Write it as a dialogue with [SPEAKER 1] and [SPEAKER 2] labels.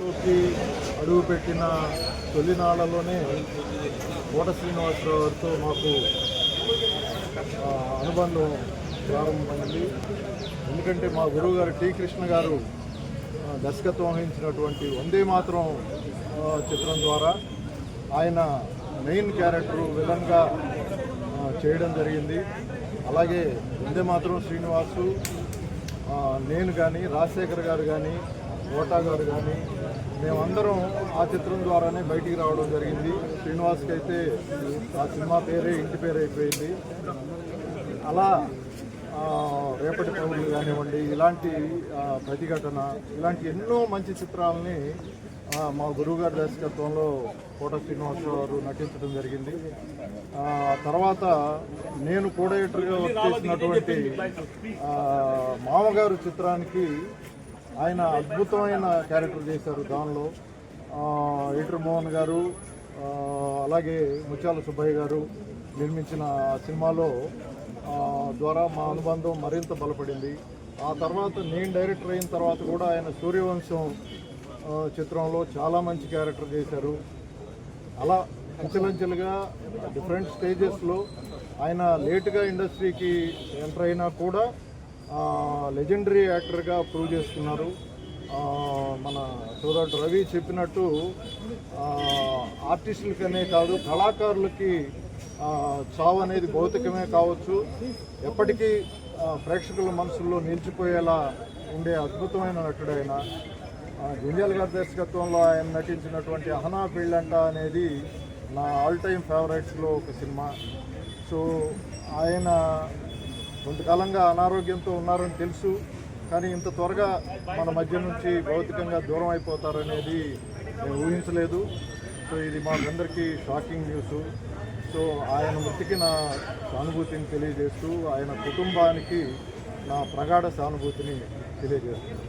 [SPEAKER 1] లోకి అడుగుపెట్టిన తొలినాళ్ళలోనే కోట శ్రీనివాసరావు గారితో మాకు అనుబంధం ప్రారంభమైంది. ఎందుకంటే మా గురువు గారు టీ కృష్ణ గారు దర్శకత్వం వహించినటువంటి వందే మాత్రం చిత్రం ద్వారా ఆయన మెయిన్ క్యారెక్టర్ విలన్గా చేయడం జరిగింది. అలాగే వందే మాత్రం శ్రీనివాసు నేను కానీ రాజశేఖర్ గారు కానీ ఓటా గారు కానీ మేమందరం ఆ చిత్రం ద్వారానే బయటికి రావడం జరిగింది. శ్రీనివాస్కి అయితే ఆ సినిమా పేరే ఇంటి పేరు అయిపోయింది. అలా రేపటి పౌరులు కానివ్వండి ఇలాంటి ప్రతిఘటన ఇలాంటి ఎన్నో మంచి చిత్రాలని మా గురువుగారి దర్శకత్వంలో కోట శ్రీనివాసరావు గారు నటించడం జరిగింది. తర్వాత నేను కోడేటర్గా వర్క్ చేసినటువంటి మామగారు చిత్రానికి ఆయన అద్భుతమైన క్యారెక్టర్ చేశారు దానిలో. ఈటర్ మోహన్ గారు అలాగే ముత్యాల సుబ్బయ్య గారు నిర్మించిన సినిమాలో ద్వారా మా అనుబంధం మరింత బలపడింది. ఆ తర్వాత నేను డైరెక్టర్ అయిన తర్వాత కూడా ఆయన సూర్యవంశం చిత్రంలో చాలా మంచి క్యారెక్టర్ చేశారు. అలా అంచెలంచెలుగా డిఫరెంట్ స్టేజెస్లో ఆయన లేటుగా ఇండస్ట్రీకి ఎంటర్ అయినా కూడా లెజెండరీ యాక్టర్గా ప్రూవ్ చేసుకున్నారు మన సోదరుడు రవి చెప్పినట్టు ఆర్టిస్టులకనే కాదు కళాకారులకి చావు అనేది భౌతికమే కావచ్చు. ఎప్పటికీ ప్రేక్షకుల మనసుల్లో నిలిచిపోయేలా ఉండే అద్భుతమైన నటుడు ఆయన. ఆ, గుంజాల గారి దర్శకత్వంలో ఆయన నటించినటువంటి అహనా పెళ్ళంట అనేది నా ఆల్ టైమ్ ఫేవరెట్స్లో ఒక సినిమా. సో ఆయన కొంతకాలంగా అనారోగ్యంతో ఉన్నారని తెలుసు కానీ ఇంత త్వరగా మన మధ్య నుంచి భౌతికంగా దూరం అయిపోతారనేది మేము ఊహించలేదు. సో ఇది మాకందరికీ షాకింగ్ న్యూస్. సో ఆయన మృతికి నా సానుభూతిని తెలియజేస్తూ ఆయన కుటుంబానికి నా ప్రగాఢ సానుభూతిని తెలియజేస్తున్నాను.